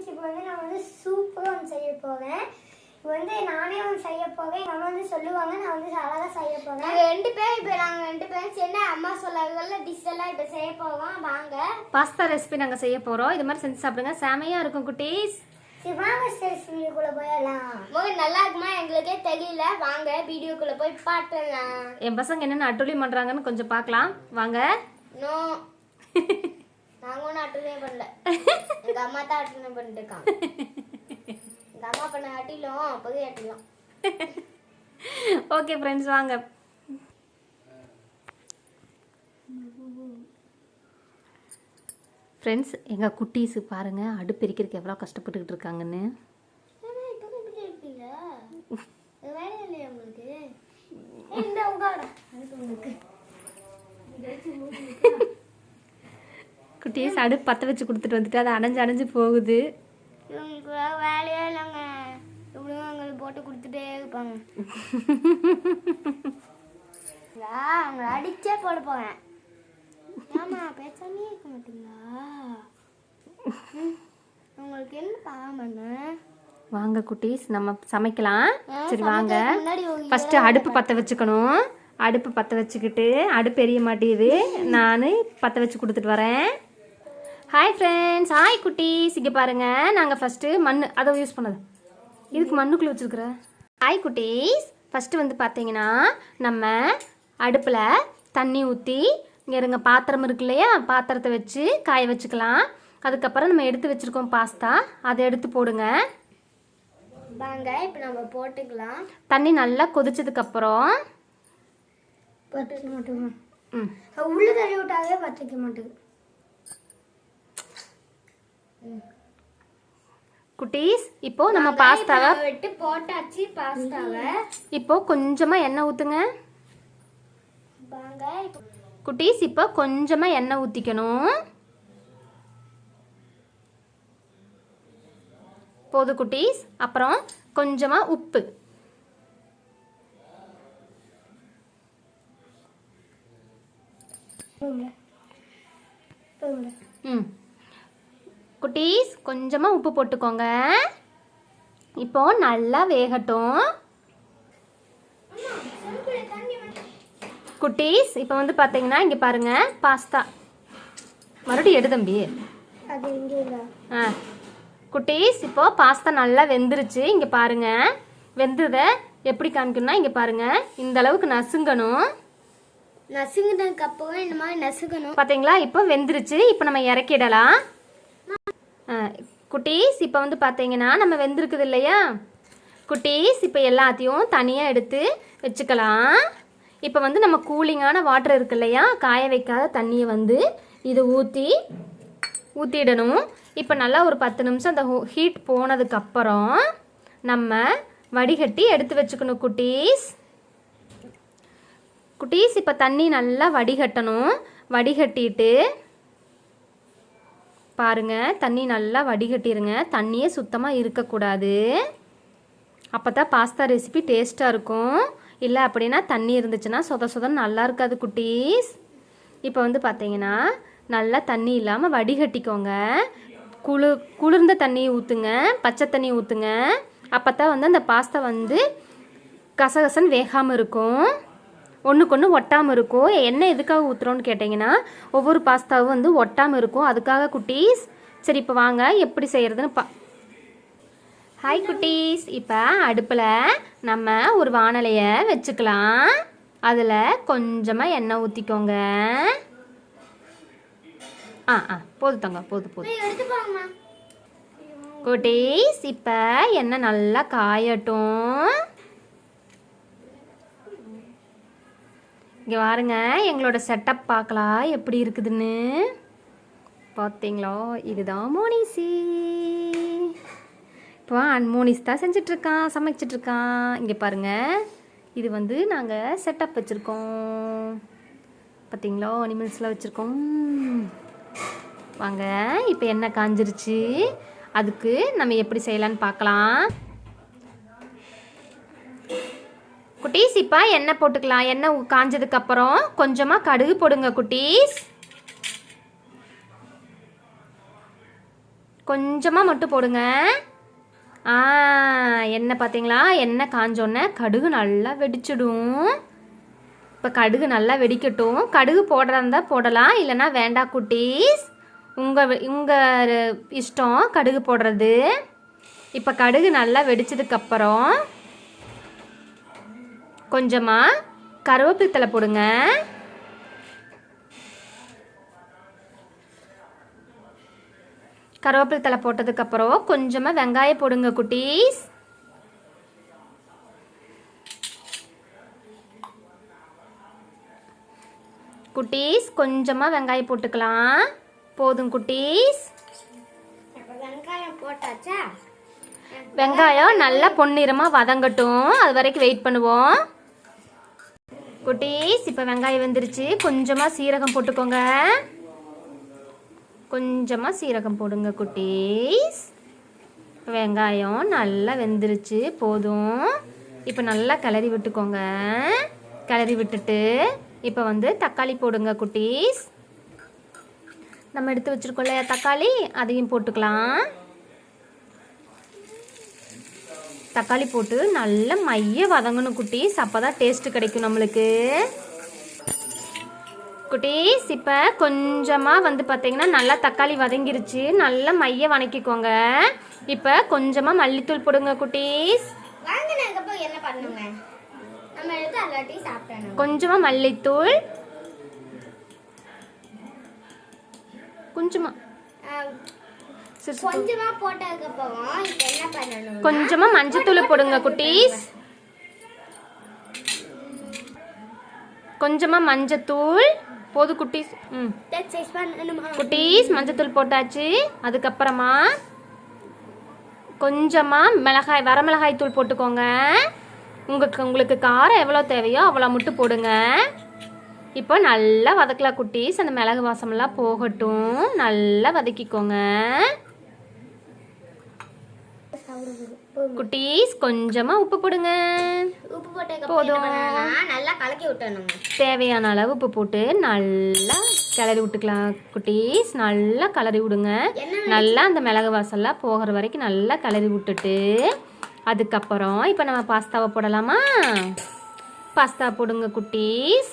இப்போ வந்து நான் வந்து சூப்பராக ஒன்று செய்ய போகிறேன் இப்போ வந்து நானே ஒன்று செய்ய போகிறேன் எங்கள் அம்மா வந்து சொல்லுவாங்க நான் வந்து அழகாக செய்ய போகிறேன் நாங்க ரெண்டு பேரும் இப்போ நாங்க ரெண்டு பேரும் சேர்ந்து அம்மா சொல்லாததுல டிஷ் எல்லாம் இப்போ செய்ய போவோம் வாங்க. பாஸ்தா ரெசிபி நாங்கள் செய்ய போகிறோம் இது மாதிரி செஞ்சு சாப்பிடுங்க. செமையாக இருக்கும் குட்டீஸ். சரி வாங்க ஸ்டேஸ் வீடியோக்குள்ளே போயிடலாம். முக நல்லா இருக்குமா? எங்களுக்கே தெரியல. வாங்க வீடியோக்குள்ள போய் பாட்டலாம் என் பசங்க என்னென்ன அட்டுழி பண்ணுறாங்கன்னு கொஞ்சம் பார்க்கலாம். வாங்க. நோ. நாங்க ஒன்றும் அட்டனே பண்ணல. எங்க அம்மா தான் அட்டனே பண்ணிட்டு இருக்காங்க எங்க அம்மா பண்ண அட்டிலும் அப்போதே அட்டிலும் ஓகே ஃப்ரெண்ட்ஸ் வாங்க. ஃப்ரெண்ட்ஸ் எங்கள் குட்டீஸு பாருங்கள் அடுப்பு எரிக்கிறதுக்கு எவ்வளோ கஷ்டப்பட்டுக்கிட்டு இருக்காங்கன்னு வேலை இல்லையா உங்களுக்கு இந்த உட்கார உங்களுக்கு குட்டீஸ் அடுப்பு பற்ற வச்சு கொடுத்துட்டு வந்துட்டு அது அடைஞ்சு அடைஞ்சு போகுது. இவங்களுக்கு வேலையே இல்லைங்க. எங்களுக்கு போட்டு கொடுத்துட்டே இருப்பாங்க. இல்ல, அவங்கள அடிச்சே போட போறேன். ஏமா பேசாமே இருக்க மாட்டீங்களா? ம், உங்களுக்கு என்ன பாவம் வாங்க குட்டீஸ் நம்ம சமைக்கலாம். சரி வாங்க. ஃபஸ்ட்டு அடுப்பு பற்ற வச்சுக்கணும். அடுப்பு பற்ற வச்சுக்கிட்டு அடுப்பு எரிய மாட்டேங்குது. நான் பற்ற வச்சு கொடுத்துட்டு வரேன். ஹாய் ஃப்ரெண்ட்ஸ் ஹாய் குட்டீஸ். இங்கே பாருங்கள் நாங்கள் ஃபஸ்ட்டு மண் அதை யூஸ் பண்ணது. இதுக்கு மண்ணுக்குள்ளே வச்சுருக்குற? ஹாய் குட்டீஸ். ஃபஸ்ட்டு வந்து பார்த்தீங்கன்னா நம்ம அடுப்பில் தண்ணி ஊற்றி இங்கே இருங்க பாத்திரம் இருக்கு இல்லையா? பாத்திரத்தை வச்சு காய வச்சுக்கலாம். அதுக்கப்புறம் நம்ம எடுத்து வச்சுருக்கோம் பாஸ்தா. அதை எடுத்து போடுங்க. வாங்க இப்போ நம்ம போட்டுக்கலாம். தண்ணி நல்லா கொதிச்சதுக்கப்புறம் பத்துக்க மாட்டேங்க ம். உள்ள தள்ளி விட்டாவே பத்துக்க மாட்டேங்குது. குட்டீஸ் இப்போ நம்ம பாஸ்தாவை விட்டு போட்டாச்சு பாஸ்தாவை. இப்போ கொஞ்சமாக எண்ணெய் இப்போ குட்டீஸ் இப்போ கொஞ்சமாக எண்ணெய் ஊற்றிக்கணும் போது குட்டீஸ். அப்புறம் கொஞ்சமாக உப்பு. குட்டீஸ் கொஞ்சமாக உப்பு போட்டுக்கோங்க. இப்போ நல்லா வேகட்டும். குட்டீஸ் இப்போ வந்து பார்த்தீங்கன்னா இங்கே பாருங்க பாஸ்தா. மறுபடியும் எடு தம்பி. ஆ. குட்டீஸ் இப்போ பாஸ்தா நல்லா வெந்துருச்சு. இங்கே பாருங்க. வெந்ததை எப்படி காமிக்கணும்னா இங்கே பாருங்க. இந்த அளவுக்கு நசுங்கணும். நசுங்கினதுக்கு அப்புறம் இந்த மாதிரி நசுக்கணும் பார்த்தீங்களா இப்போ வெந்துருச்சு. இப்போ நம்ம இறக்கிடலாம். குட்டீஸ் இப்போ வந்து பார்த்தீங்கன்னா நம்ம வெந்திருக்குது இல்லையா? குட்டீஸ் இப்போ எல்லாத்தையும் தனியாக எடுத்து வச்சுக்கலாம். இப்போ வந்து நம்ம கூலிங்கான வாட்டர் இருக்கு இல்லையா? காய வைக்காத தண்ணியை வந்து இதை ஊற்றி ஊற்றிடணும் இப்போ நல்லா ஒரு பத்து நிமிஷம் அந்த ஹீட் போனதுக்கப்புறம் நம்ம வடிகட்டி எடுத்து வச்சுக்கணும் குட்டீஸ். குட்டீஸ் இப்போ தண்ணி நல்லா வடிகட்டணும். வடிகட்டிட்டு பாருங்கள் தண்ணி நல்லா வடிகட்டிருங்க. தண்ணியே சுத்தமாக இருக்கக்கூடாது. அப்போ தான் பாஸ்தா ரெசிபி டேஸ்ட்டாக இருக்கும். இல்லை அப்படின்னா தண்ணி இருந்துச்சுன்னா சொத சொதன்னு நல்லா இருக்காது குட்டீஸ். இப்போ வந்து பார்த்தீங்கன்னா நல்லா தண்ணி இல்லாமல் வடிகட்டிக்கோங்க. குளு குளிர்ந்த தண்ணி ஊற்றுங்க பச்சை தண்ணி ஊற்றுங்க அப்போ தான் வந்து அந்த பாஸ்தா வந்து கசகசன்னு வேகாமல் இருக்கும். ஒன்றுக்கு ஒன்று ஒட்டாமல் இருக்கும் எண்ணெய் எதுக்காக ஊற்றுறோன்னு கேட்டிங்கன்னா ஒவ்வொரு பாஸ்தாவும் வந்து ஒட்டாமல் இருக்கும். அதுக்காக குட்டீஸ் சரி இப்போ வாங்க எப்படி செய்கிறதுன்னு பா ஹாய் குட்டீஸ். இப்போ அடுப்பில் நம்ம ஒரு வானலையை வச்சுக்கலாம். அதில் கொஞ்சமாக எண்ணெய் ஊற்றிக்கோங்க ஆ ஆ போதும் தங்க போதும் போதும். குட்டீஸ் இப்போ எண்ணெய் நல்லா காயட்டும். இங்கே பாருங்க எங்களோட செட்டப் பார்க்கலாம். எப்படி இருக்குதுன்னு? பார்த்தீங்களா இதுதான் மோனிசி இப்போ மோனிஸ் தான் செஞ்சிட்ருக்கான் சமைச்சிட்ருக்கான். இங்கே பாருங்க. இது வந்து நாங்கள் செட்டப் வச்சுருக்கோம். பார்த்தீங்களா அனிமல்ஸ்லாம் வச்சுருக்கோம். வாங்க இப்போ என்ன காஞ்சிருச்சு? அதுக்கு நம்ம எப்படி செய்யலான்னு பார்க்கலாம். குட்டீஸ் இப்போ எண்ணெய் போட்டுக்கலாம். எண்ணெய் காஞ்சதுக்கப்புறம் கொஞ்சமாக கடுகு போடுங்க குட்டீஸ். கொஞ்சமாக மட்டும் போடுங்க. ஆ எண்ணெய் பார்த்தீங்களா எண்ணெய் காஞ்சோடனே கடுகு நல்லா வெடிச்சிடும். இப்போ கடுகு நல்லா வெடிக்கட்டும். கடுகு போடுறதா இருந்தால் போடலாம். இல்லைன்னா வேண்டாம் குட்டீஸ். உங்கள் உங்கள் இஷ்டம் கடுகு போடுறது. இப்போ கடுகு நல்லா வெடிச்சதுக்கப்புறம் கொஞ்சமாக கருவேப்பிலை தழை போடுங்க. கருவேப்பிலை தழை போட்டதுக்கப்புறம் கொஞ்சமாக வெங்காயம் போடுங்க குட்டீஸ். குட்டீஸ் கொஞ்சமாக வெங்காயம் போட்டுக்கலாம். போதும் குட்டீஸ். வெங்காயம் போட்டாச்சா? வெங்காயம் நல்லா பொன்னிறமாக வதங்கட்டும். அது வரைக்கும் வெயிட் பண்ணுவோம். குட்டீஸ் இப்போ வெங்காயம் வந்துருச்சு. கொஞ்சமாக சீரகம் போட்டுக்கோங்க. கொஞ்சமாக சீரகம் போடுங்க குட்டீஸ். வெங்காயம் நல்லா வெந்துருச்சு போதும். இப்போ நல்லா கிளறி விட்டுக்கோங்க. கிளறி விட்டுட்டு இப்போ வந்து தக்காளி போடுங்க குட்டீஸ். நம்ம எடுத்து வச்சுருக்கோம் இல்லையா தக்காளி? அதையும் போட்டுக்கலாம். தக்காளி போட்டு நல்லா மைய வதங்கணும் குட்டீஸ் அப்போ தான் டேஸ்ட்டு கிடைக்கும் நம்மளுக்கு. குட்டீஸ் இப்போ கொஞ்சமாக வந்து பார்த்தீங்கன்னா நல்லா தக்காளி வதங்கிருச்சு. நல்லா மைய வதக்கிக்கோங்க இப்போ கொஞ்சமாக மல்லித்தூள் போடுங்க குட்டீஸ் கொஞ்சமாக மல்லித்தூள். கொஞ்சமாக கொஞ்சமா போட்டதுக்கப்புறம் இப்போ என்ன பண்ணணும்? கொஞ்சமாக மஞ்சத்தூள் போடுங்க குட்டீஸ். கொஞ்சமாக மஞ்சத்தூள் போது குட்டீஸ். ம். குட்டீஸ் மஞ்சத்தூள் போட்டாச்சு. அதுக்கப்புறமா கொஞ்சமாக மிளகாய் வரமிளகாய் தூள் போட்டுக்கோங்க. உங்களுக்கு உங்களுக்கு காரம் எவ்வளோ தேவையோ அவ்வளோ மட்டும் போடுங்க. இப்போ நல்லா வதக்கலாம் குட்டீஸ். அந்த மிளகு வாசமெல்லாம் போகட்டும். நல்லா வதக்கிக்கோங்க. குட்டீஸ் கொஞ்சமாக உப்பு போடுங்க. உப்பு என்ன போதும். நல்லா கலக்கி விட்டணும் தேவையான அளவு உப்பு போட்டு நல்லா கிளறி விட்டுக்கலாம். குட்டீஸ் நல்லா கிளறி விடுங்க. நல்லா அந்த மிளகு வாசல்லாம் போகிற வரைக்கும் நல்லா கிளறி விட்டுட்டு அதுக்கப்புறம் இப்போ நம்ம பாஸ்தாவை போடலாமா? பாஸ்தா போடுங்க குட்டீஸ்.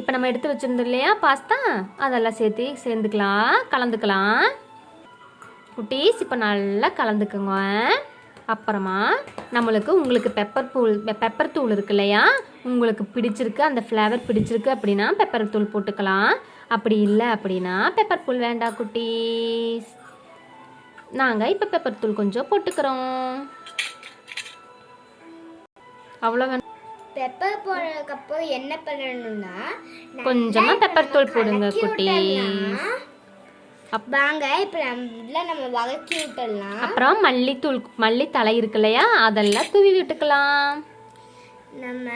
இப்போ நம்ம எடுத்து வச்சிருந்தோம் இல்லையா பாஸ்தா? அதெல்லாம் சேர்த்து சேர்ந்துக்கலாம் கலந்துக்கலாம். குட்டீஸ் இப்போ நல்லா கலந்துக்குங்க. அப்புறமா நம்மளுக்கு உங்களுக்கு பெப்பர் தூள் பெப்பர் தூள் இருக்கு இல்லையா? உங்களுக்கு பிடிச்சிருக்கு அந்த ஃப்ளேவர் பிடிச்சிருக்கு அப்படின்னா பெப்பர் தூள் போட்டுக்கலாம். அப்படி இல்லை அப்படின்னா பெப்பர் தூள் வேண்டாம் குட்டீஸ். நாங்கள் இப்போ பெப்பர் தூள் கொஞ்சம் போட்டுக்கிறோம். அவ்வளோ வேணும் பெப்பர் போடுறதுக்கப்புறம் என்ன பண்ணணும்னா நல்லா கொஞ்சமா இப்ப pepper நம்ம தூள் போடுங்க குட்டீஸ். விட்டோம்னா, அப்- வாங்க இப்போ நல்லா நம்ம வதக்கி விட்டுடலாம். அப்புறம் மல்லித்தூள் மல்லித்தலை இருக்கு இல்லையா? அதெல்லாம் தூவி விட்டுக்கலாம். நம்ம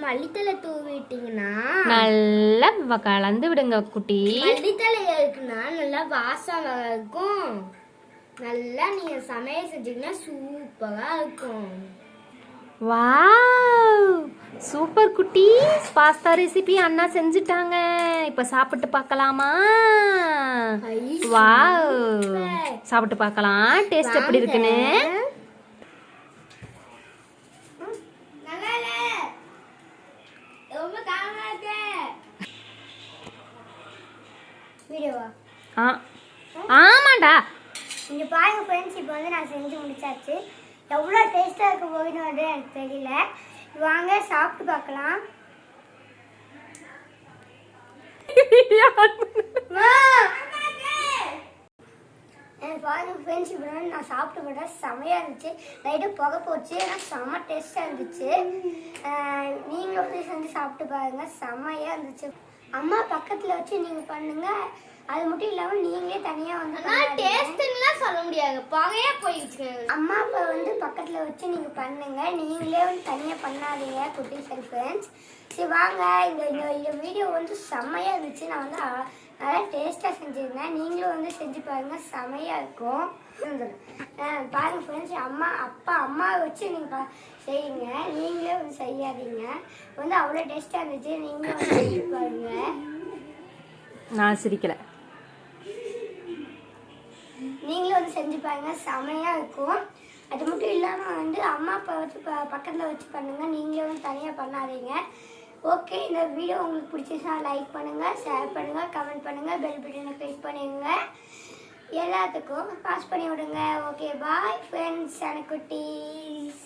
மல்லித்தலை தூவிட்டீங்கன்னா நல்லா கலந்து விடுங்க குட்டி. மல்லித்தலை இருக்குன்னா நல்லா வாசம் இருக்கும் நல்லா நீங்க சமையல் செஞ்சீங்கன்னா சூப்பரா இருக்கும். வாவ்! சூப்பர் குட்டீஸ் பாஸ்தா ரெசிபி அண்ணா செஞ்சுட்டாங்க. இப்போ சாப்பிட்டு பார்க்கலாமா? வாவ் சாப்பிட்டு பார்க்கலாம். டேஸ்ட் எப்படி இருக்குன்னு? ஆமாண்டா. இங்க பாருங்க ஃப்ரெண்ட்ஸ் இப்போ வந்து நான் செஞ்சு முடிச்சாச்சு. எவ்வளோ டேஸ்ட்டாக இருக்க போகுதுன்னு எனக்கு தெரியல. வாங்க சாப்பிட்டு பார்க்கலாம். எனக்கு ஃப்ரெண்ட்ஸ் நான் சாப்பிட்டு போட்டேன் செமையாக இருந்துச்சு. நைட்டு புகை போச்சு ஆனால் செம்ம டேஸ்ட்டாக இருந்துச்சு. நீங்களும் வந்து செஞ்சு சாப்பிட்டு பாருங்க செமையாக இருந்துச்சு. அம்மா பக்கத்தில் வச்சு நீங்கள் பண்ணுங்க. அது மட்டும் இல்லாமல் நீங்களே தனியாக வந்து பண்ணாதீங்க. டேஸ்ட்லாம் சொல்ல முடியாது. புகையா போயிடுச்சு அம்மா அப்பா வந்து பக்கத்தில் வச்சு நீங்கள் பண்ணுங்க. நீங்களே வந்து தனியாக பண்ணாதீங்க குட்டீஸ் அண்ட் ஃப்ரெண்ட்ஸ் சரி வாங்க. இந்த இந்த வீடியோ வந்து செம்மையாக இருந்துச்சு. நான் வந்து நல்லா டேஸ்ட்டாக செஞ்சுருந்தேன். நீங்களும் வந்து செஞ்சு பாருங்கள் செம்மையாக இருக்கும். அஹ் பாருங்க ஃப்ரெண்ட்ஸ் அம்மா அப்பா அம்மா வச்சு நீங்கள் பா செய்யுங்க. நீங்களே வந்து செய்யாதீங்க. வந்து அவ்வளோ டேஸ்ட்டாக இருந்துச்சு. நீங்களும் வந்து செஞ்சு பாருங்கள் நான் சிரிக்கலை. செஞ்சு பாருங்கள் செமையாக இருக்கும். அது மட்டும் இல்லாமல் வந்து அம்மா அப்பா வச்சு ப பக்கத்தில் வச்சு பண்ணுங்கள் நீங்களே வந்து தனியாக பண்ணாதீங்க. ஓகே இந்த வீடியோ உங்களுக்கு பிடிச்சிச்சுன்னா லைக் பண்ணுங்கள் ஷேர் பண்ணுங்கள் கமெண்ட் பண்ணுங்கள் பெல் பட்டனை கிளிக் பண்ணிடுங்க எல்லாத்துக்கும் பாஸ் பண்ணி விடுங்க. ஓகே பாய் ஃப்ரெண்ட்ஸ் குட்டீஸ்